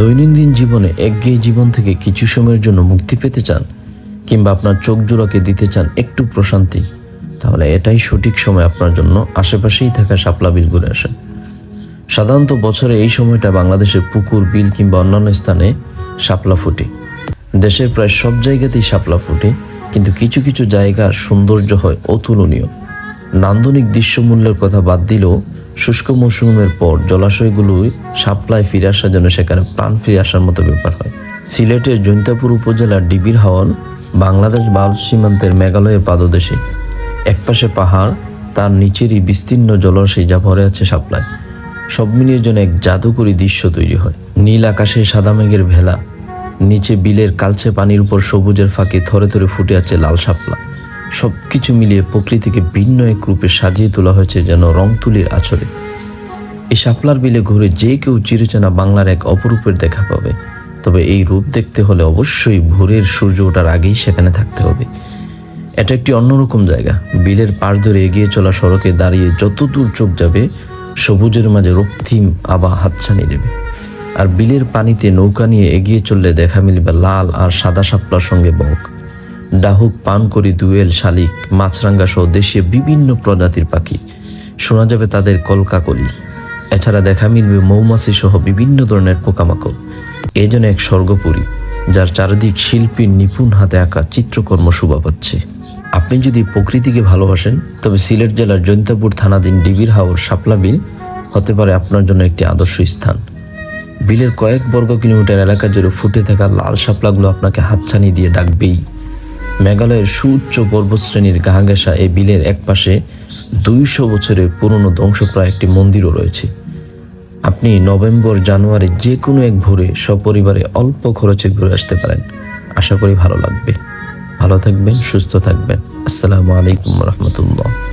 দৈনন্দিন জীবনে একঘেয়ে জীবন থেকে কিছু সময়ের জন্য মুক্তি পেতে চান, কিংবা আপনার চোখ জোড়াকে দিতে চান একটু প্রশান্তি, তাহলে এটাই সঠিক সময় আপনার জন্য আশেপাশেই থাকা শাপলা বিল ঘুরে আসেন সাধারণত বছরে এই সময়টা বাংলাদেশের পুকুর, বিল কিংবা অন্যান্য স্থানে শাপলা ফুটে। দেশের প্রায় সব জায়গাতেই শাপলা ফুটে, কিন্তু কিছু কিছু জায়গার সৌন্দর্য হয় অতুলনীয়। নান্দনিক দৃশ্যমূল্যের কথা বাদ দিলেও শুষ্ক মৌসুমের পর জলাশয়গুলোই সাপ্লাই ফিরে আসার জন্য সেখানে প্রাণ ফিরে আসার মতো ব্যাপার হয়। সিলেটের জৈন্তাপুর উপজেলার ডিবির হাওয়ান বাংলাদেশ বাল সীমান্তের মেঘালয়ের পাদদেশে। একপাশে পাহাড়, তার নিচেরই বিস্তীর্ণ জলাশয় যা ভরে আছে সাপ্লাই সব মিলিয়ে যেন এক জাদুকরী দৃশ্য তৈরি হয়। নীল আকাশে সাদা মেঘের ভেলা, নিচে বিলের কালচে পানির উপর সবুজের ফাঁকে থরে থরে ফুটে আছে লাল শাপলা সব কিছু মিলিয়ে প্রকৃতিকে ভিন্ন এক রূপে সাজিয়ে তোলা হয়েছে যেন রং তুলির আছরে এই শাপলার বিলে ঘুরে যে কেউ চিরচেনা বাংলার এক অপরূপের দেখা পাবে। তবে এই রূপ দেখতে হলে অবশ্যই ভোরের সূর্য ওঠার আগেই সেখানে থাকতে হবে। এটা একটি অন্যরকম জায়গা। বিলের পাশ ধরে এগিয়ে চলা সড়কে দাঁড়িয়ে যত দূর চোখ যাবে, সবুজের মাঝে রক্তিম আবা হাতছানি দেবে। আর বিলের পানিতে নৌকা নিয়ে এগিয়ে চললে দেখা মিলবে লাল আর সাদা শাপলার সঙ্গে বক। ডাহুক পান করি দুয়েল শালিক, মাছরাঙ্গা সহ দেশীয় বিভিন্ন প্রজাতির পাখি। শোনা যাবে তাদের কলকাকলি। এছাড়া দেখা মিলবে মৌমাছি সহ বিভিন্ন ধরনের পোকামাকড়। এ যেন এক স্বর্গপুরী, যার চারিদিক শিল্পীর নিপুণ হাতে আঁকা চিত্রকর্ম শোভা পাচ্ছে। আপনি যদি প্রকৃতিকে ভালোবাসেন, তবে সিলেট জেলার জৈন্তাপুর থানাধীন ডিবির হাওর শাপলা বিল হতে পারে আপনার জন্য একটি আদর্শ স্থান। বিলের কয়েক বর্গ কিলোমিটার এলাকা জুড়ে ফুটে থাকা লাল শাপলাগুলো আপনাকে হাতছানি দিয়ে ডাকবেই। মেঘালয়ের সুউচ্চ পর্বতশ্রেণীর গাহাগেসা এই বিলের একপাশে দুইশো বছরের পুরনো ধ্বংসপ্রায় একটি মন্দিরও রয়েছে। আপনি নভেম্বর, জানুয়ারি যে কোনো এক ভোরে সপরিবারে অল্প খরচে ঘুরে আসতে পারেন। আশা করি ভালো লাগবে। ভালো থাকবেন, সুস্থ থাকবেন। আসসালামু আলাইকুম রহমতুল্লাহ।